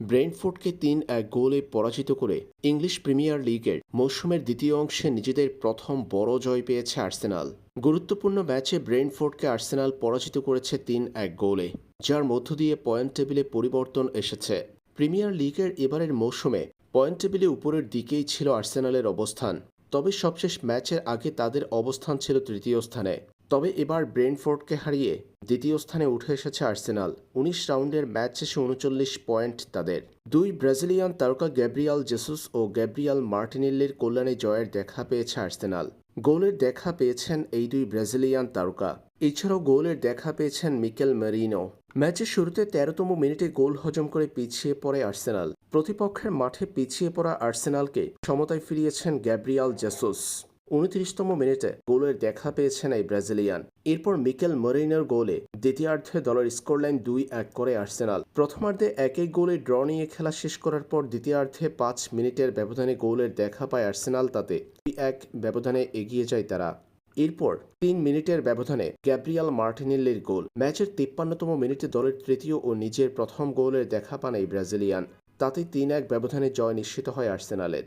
ব্রেন্টফোর্ডকে তিন এক গোলে পরাজিত করে ইংলিশ প্রিমিয়ার লিগের মৌসুমের দ্বিতীয় অংশে নিজেদের প্রথম বড় জয় পেয়েছে আর্সেনাল। গুরুত্বপূর্ণ ম্যাচে ব্রেন্টফোর্ডকে আর্সেনাল পরাজিত করেছে তিন এক গোলে, যার মধ্য দিয়ে পয়েন্ট টেবিলে পরিবর্তন এসেছে। প্রিমিয়ার লিগের এবারের মৌসুমে পয়েন্ট টেবিলে উপরের দিকেই ছিল আর্সেনালের অবস্থান, তবে সবশেষ ম্যাচের আগে তাদের অবস্থান ছিল তৃতীয় স্থানে। তবে এবার ব্রেনফোর্ডকে হারিয়ে দ্বিতীয় স্থানে উঠে এসেছে আর্সেনাল। উনিশ রাউন্ডের ম্যাচ শেষে উনচল্লিশ পয়েন্ট তাদের। দুই ব্রাজিলিয়ান তারকা গ্যাব্রিয়াল জেসুস ও গ্যাব্রিয়াল মার্টিনেল্লির কল্যাণে জয়ের দেখা পেয়েছে আর্সেনাল। গোলের দেখা পেয়েছেন এই দুই ব্রাজিলিয়ান তারকা। এছাড়াও গোলের দেখা পেয়েছেন মিকেল মেরিনো। ম্যাচের শুরুতে তেরোতম মিনিটে গোল হজম করে পিছিয়ে পড়ে আর্সেনাল। প্রতিপক্ষের মাঠে পিছিয়ে পড়া আর্সেনালকে সমতায় ফিরিয়েছেন গ্যাব্রিয়াল জেসুস। উনত্রিশতম মিনিটে গোলের দেখা পেয়েছেন এই ব্রাজিলিয়ান। এরপর মিকেল মরিনোর গোলে দ্বিতীয়ার্ধে দলের স্কোরলাইন দুই এক করে আর্সেনাল। প্রথমার্ধে এক এক গোলে ড্র নিয়ে খেলা শেষ করার পর দ্বিতীয়ার্ধে পাঁচ মিনিটের ব্যবধানে গোলের দেখা পায় আর্সেনাল তাতে। দুই এক ব্যবধানে এগিয়ে যায় তারা। এরপর তিন মিনিটের ব্যবধানে গ্যাব্রিয়াল মার্টিনেল্লির গোল। ম্যাচের তিপ্পান্নতম মিনিটে দলের তৃতীয় ও নিজের প্রথম গোলের দেখা পান এই ব্রাজিলিয়ান। তাতে তিন এক ব্যবধানে জয় নিশ্চিত হয় আর্সেনালের।